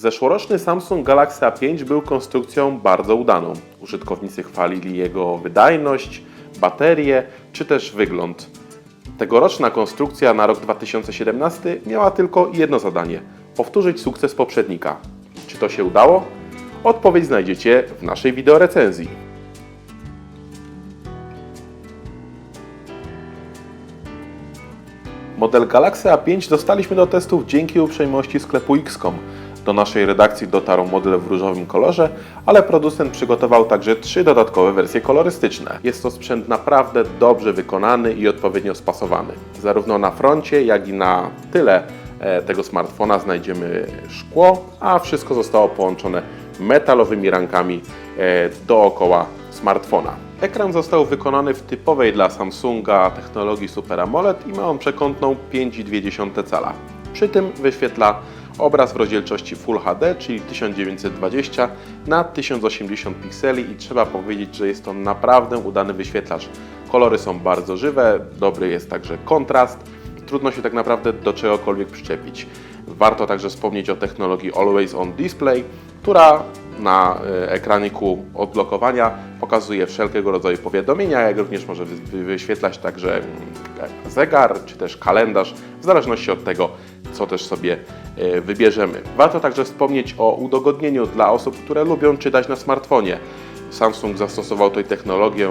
Zeszłoroczny Samsung Galaxy A5 był konstrukcją bardzo udaną. Użytkownicy chwalili jego wydajność, baterię czy też wygląd. Tegoroczna konstrukcja na rok 2017 miała tylko jedno zadanie powtórzyć sukces poprzednika. Czy to się udało? Odpowiedź znajdziecie w naszej wideorecenzji. Model Galaxy A5 dostaliśmy do testów dzięki uprzejmości sklepu XCOM. Do naszej redakcji dotarł model w różowym kolorze, ale producent przygotował także trzy dodatkowe wersje kolorystyczne. Jest to sprzęt naprawdę dobrze wykonany i odpowiednio spasowany. Zarówno na froncie, jak i na tyle e, tego smartfona znajdziemy szkło, a wszystko zostało połączone metalowymi rankami e, dookoła smartfona. Ekran został wykonany w typowej dla Samsunga technologii Super AMOLED i ma on przekątną 5,2 cala. Przy tym wyświetla obraz w rozdzielczości Full HD, czyli 1920 na 1080 pikseli i trzeba powiedzieć, że jest to naprawdę udany wyświetlacz. Kolory są bardzo żywe, dobry jest także kontrast, trudno się tak naprawdę do czegokolwiek przyczepić. Warto także wspomnieć o technologii Always On Display, która na e, ekraniku odblokowania pokazuje wszelkiego rodzaju powiadomienia, jak również może wy- wyświetlać także mm, zegar czy też kalendarz, w zależności od tego, co też sobie e, wybierzemy. Warto także wspomnieć o udogodnieniu dla osób, które lubią czytać na smartfonie. Samsung zastosował tutaj technologię,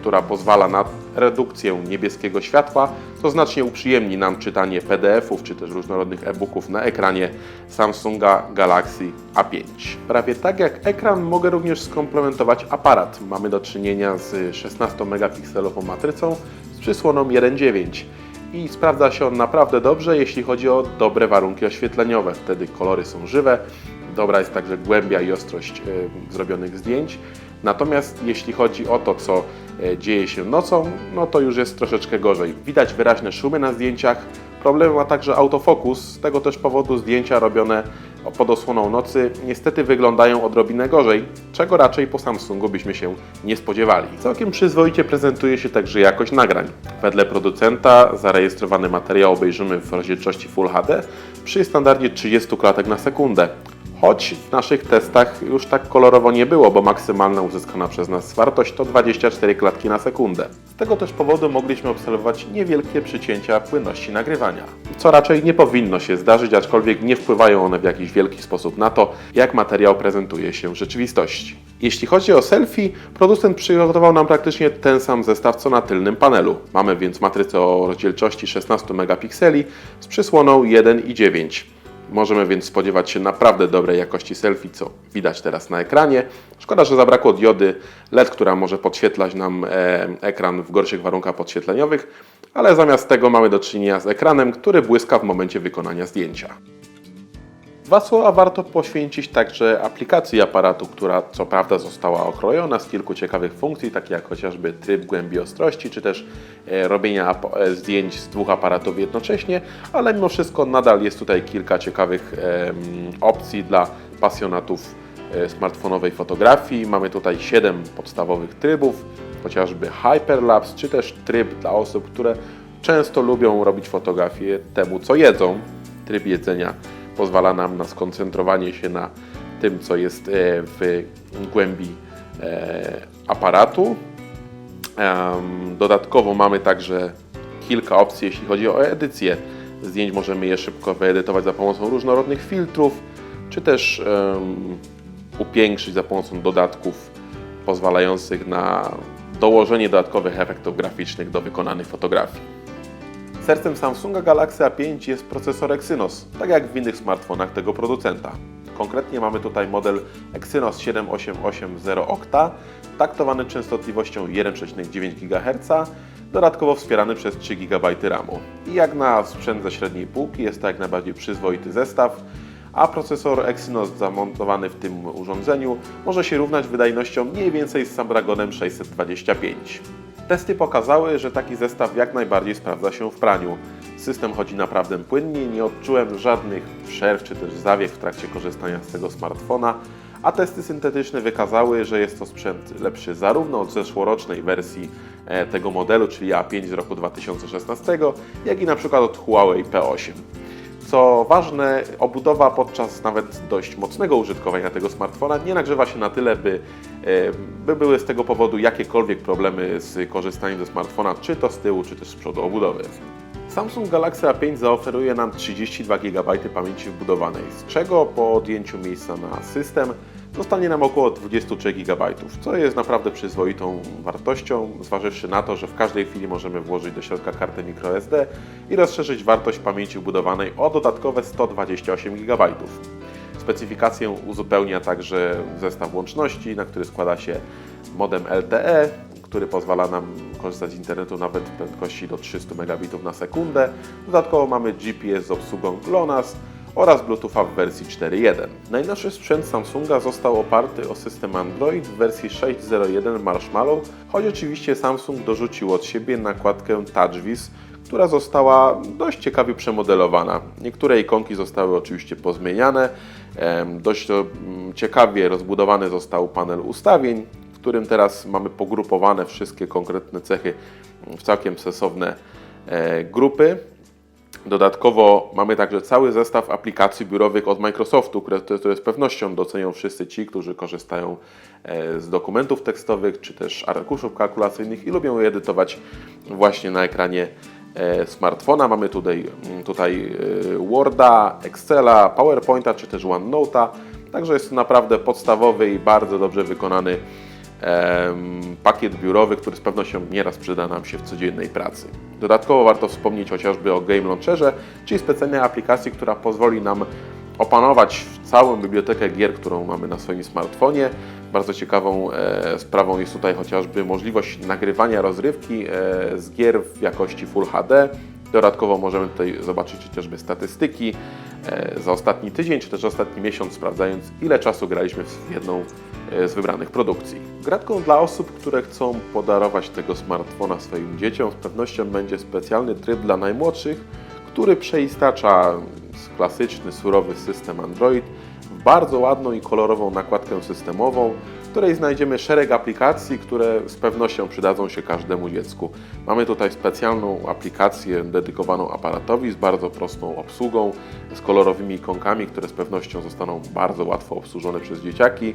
która pozwala na redukcję niebieskiego światła, co znacznie uprzyjemni nam czytanie PDF-ów czy też różnorodnych e-booków na ekranie Samsunga Galaxy A5. Prawie tak jak ekran mogę również skomplementować aparat. Mamy do czynienia z 16-megapikselową matrycą z przysłoną 1.9 i sprawdza się on naprawdę dobrze, jeśli chodzi o dobre warunki oświetleniowe. Wtedy kolory są żywe, dobra jest także głębia i ostrość e, zrobionych zdjęć. Natomiast jeśli chodzi o to, co e, dzieje się nocą, no to już jest troszeczkę gorzej. Widać wyraźne szumy na zdjęciach. Problem ma także autofokus. Z tego też powodu zdjęcia robione pod osłoną nocy niestety wyglądają odrobinę gorzej, czego raczej po Samsungu byśmy się nie spodziewali. Całkiem przyzwoicie prezentuje się także jakość nagrań. Wedle producenta zarejestrowany materiał obejrzymy w rozdzielczości Full HD przy standardzie 30 klatek na sekundę. Choć w naszych testach już tak kolorowo nie było, bo maksymalna uzyskana przez nas wartość to 24 klatki na sekundę. Z tego też powodu mogliśmy obserwować niewielkie przycięcia płynności nagrywania. Co raczej nie powinno się zdarzyć, aczkolwiek nie wpływają one w jakiś wielki sposób na to, jak materiał prezentuje się w rzeczywistości. Jeśli chodzi o selfie, producent przygotował nam praktycznie ten sam zestaw co na tylnym panelu. Mamy więc matrycę o rozdzielczości 16 megapikseli z przysłoną 1,9. Możemy więc spodziewać się naprawdę dobrej jakości selfie, co widać teraz na ekranie. Szkoda, że zabrakło diody LED, która może podświetlać nam e, ekran w gorszych warunkach podświetleniowych, ale zamiast tego mamy do czynienia z ekranem, który błyska w momencie wykonania zdjęcia. Dwa słowa warto poświęcić także aplikacji aparatu, która co prawda została okrojona z kilku ciekawych funkcji, takich jak chociażby tryb głębi ostrości, czy też e, robienia e, zdjęć z dwóch aparatów jednocześnie, ale mimo wszystko nadal jest tutaj kilka ciekawych opcji dla pasjonatów e, smartfonowej fotografii. Mamy tutaj 7 podstawowych trybów, chociażby Hyperlapse, czy też tryb dla osób, które często lubią robić fotografie temu, co jedzą. Tryb jedzenia pozwala nam na skoncentrowanie się na tym, co jest e, w głębi e, aparatu. Dodatkowo mamy także kilka opcji, jeśli chodzi o edycję zdjęć. Możemy je szybko wyedytować za pomocą różnorodnych filtrów, czy też upiększyć za pomocą dodatków pozwalających na dołożenie dodatkowych efektów graficznych do wykonanych fotografii. Sercem Samsunga Galaxy A5 jest procesor Exynos, tak jak w innych smartfonach tego producenta. Konkretnie mamy tutaj model Exynos 7880 Octa, taktowany częstotliwością 1,9 GHz, dodatkowo wspierany przez 3 GB RAMu. I jak na sprzęt ze średniej półki jest to jak najbardziej przyzwoity zestaw, a procesor Exynos zamontowany w tym urządzeniu może się równać wydajnością mniej więcej z Snapdragonem 625. Testy pokazały, że taki zestaw jak najbardziej sprawdza się w praniu. System chodzi naprawdę płynnie, nie odczułem żadnych przerw czy też zawiek w trakcie korzystania z tego smartfona, a testy syntetyczne wykazały, że jest to sprzęt lepszy zarówno od zeszłorocznej wersji e, tego modelu, czyli A5 z roku 2016, jak i na przykład od Huawei P8. Co ważne, obudowa podczas nawet dość mocnego użytkowania tego smartfona nie nagrzewa się na tyle, by, e, by były z tego powodu jakiekolwiek problemy z korzystaniem ze smartfona, czy to z tyłu, czy też z przodu obudowy. Samsung Galaxy A5 zaoferuje nam 32 GB pamięci wbudowanej, z czego po odjęciu miejsca na system zostanie nam około 23 GB, co jest naprawdę przyzwoitą wartością, zważywszy na to, że w każdej chwili możemy włożyć do środka kartę microSD i rozszerzyć wartość pamięci wbudowanej o dodatkowe 128 GB. Specyfikację uzupełnia także zestaw łączności, na który składa się modem LTE, który pozwala nam korzystać z internetu nawet w prędkości do 300 megabitów na sekundę. Dodatkowo mamy GPS z obsługą GLONASS oraz Bluetootha w wersji 4.1. Najnowszy sprzęt Samsunga został oparty o system Android w wersji 6.0.1 Marshmallow, choć oczywiście Samsung dorzucił od siebie nakładkę TouchWiz, która została dość ciekawie przemodelowana. Niektóre ikonki zostały oczywiście pozmieniane. Dość ciekawie rozbudowany został panel ustawień, w którym teraz mamy pogrupowane wszystkie konkretne cechy w całkiem sensowne e, grupy. Dodatkowo mamy także cały zestaw aplikacji biurowych od Microsoftu, które to z pewnością docenią wszyscy ci, którzy korzystają e, z dokumentów tekstowych czy też arkuszów kalkulacyjnych i lubią je edytować właśnie na ekranie e, smartfona. Mamy tutaj, mm, tutaj e, Worda, Excela, PowerPointa czy też OneNote'a. Także jest to naprawdę podstawowy i bardzo dobrze wykonany pakiet biurowy, który z pewnością nieraz przyda nam się w codziennej pracy. Dodatkowo warto wspomnieć chociażby o Game Launcherze, czyli specjalnej aplikacji, która pozwoli nam opanować całą bibliotekę gier, którą mamy na swoim smartfonie. Bardzo ciekawą e, sprawą jest tutaj chociażby możliwość nagrywania rozrywki e, z gier w jakości Full HD. Dodatkowo możemy tutaj zobaczyć chociażby statystyki za ostatni tydzień czy też ostatni miesiąc, sprawdzając ile czasu graliśmy w jedną e, z wybranych produkcji. Gratką dla osób, które chcą podarować tego smartfona swoim dzieciom, z pewnością będzie specjalny tryb dla najmłodszych, który przeistacza klasyczny, surowy system Android w bardzo ładną i kolorową nakładkę systemową, w której znajdziemy szereg aplikacji, które z pewnością przydadzą się każdemu dziecku. Mamy tutaj specjalną aplikację dedykowaną aparatowi z bardzo prostą obsługą, z kolorowymi ikonkami, które z pewnością zostaną bardzo łatwo obsłużone przez dzieciaki.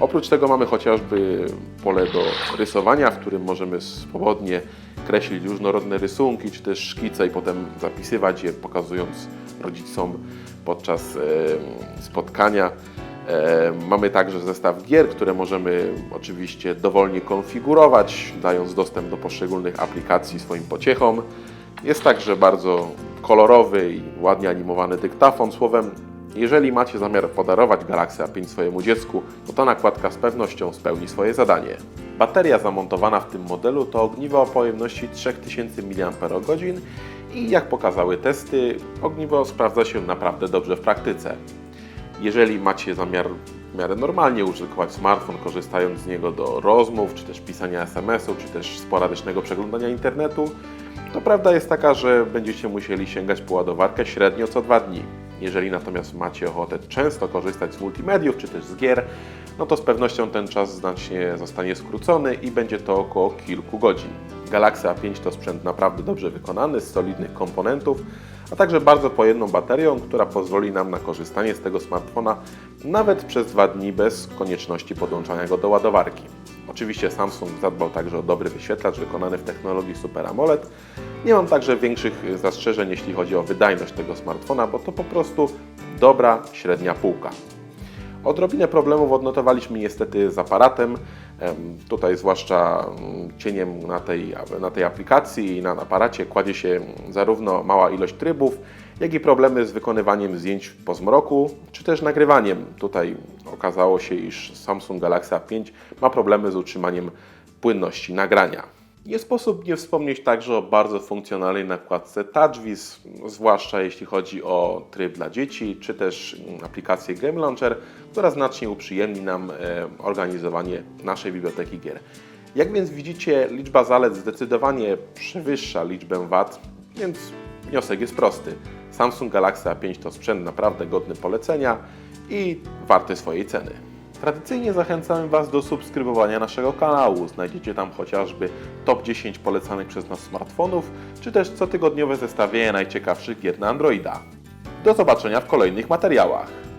Oprócz tego mamy chociażby pole do rysowania, w którym możemy swobodnie kreślić różnorodne rysunki czy też szkice i potem zapisywać je, pokazując rodzicom podczas spotkania. Mamy także zestaw gier, które możemy oczywiście dowolnie konfigurować, dając dostęp do poszczególnych aplikacji swoim pociechom. Jest także bardzo kolorowy i ładnie animowany dyktafon. Słowem, jeżeli macie zamiar podarować Galaxy A5 swojemu dziecku, to ta nakładka z pewnością spełni swoje zadanie. Bateria zamontowana w tym modelu to ogniwo o pojemności 3000 mAh i jak pokazały testy, ogniwo sprawdza się naprawdę dobrze w praktyce. Jeżeli macie zamiar w miarę normalnie użytkować smartfon, korzystając z niego do rozmów, czy też pisania SMS-u, czy też sporadycznego przeglądania internetu, to prawda jest taka, że będziecie musieli sięgać po ładowarkę średnio co dwa dni. Jeżeli natomiast macie ochotę często korzystać z multimediów, czy też z gier, no to z pewnością ten czas znacznie zostanie skrócony i będzie to około kilku godzin. Galaxy A5 to sprzęt naprawdę dobrze wykonany, z solidnych komponentów, a także bardzo pojemną baterią, która pozwoli nam na korzystanie z tego smartfona nawet przez dwa dni bez konieczności podłączania go do ładowarki. Oczywiście Samsung zadbał także o dobry wyświetlacz wykonany w technologii Super AMOLED. Nie mam także większych zastrzeżeń, jeśli chodzi o wydajność tego smartfona, bo to po prostu dobra, średnia półka. Odrobinę problemów odnotowaliśmy niestety z aparatem. Tutaj zwłaszcza mm, cieniem na tej, na tej aplikacji i na aparacie kładzie się zarówno mała ilość trybów, jak i problemy z wykonywaniem zdjęć po zmroku, czy też nagrywaniem. Tutaj okazało się, iż Samsung Galaxy A5 ma problemy z utrzymaniem płynności nagrania. Nie sposób nie wspomnieć także o bardzo funkcjonalnej nakładce TouchWiz, zwłaszcza jeśli chodzi o tryb dla dzieci, czy też mm, aplikację Game Launcher, która znacznie uprzyjemni nam e, organizowanie naszej biblioteki gier. Jak więc widzicie, liczba zalet zdecydowanie przewyższa liczbę wad, więc wniosek jest prosty. Samsung Galaxy A5 to sprzęt naprawdę godny polecenia i warty swojej ceny. Tradycyjnie zachęcamy Was do subskrybowania naszego kanału. Znajdziecie tam chociażby top 10 polecanych przez nas smartfonów, czy też cotygodniowe zestawienie najciekawszych gier na Androida. Do zobaczenia w kolejnych materiałach.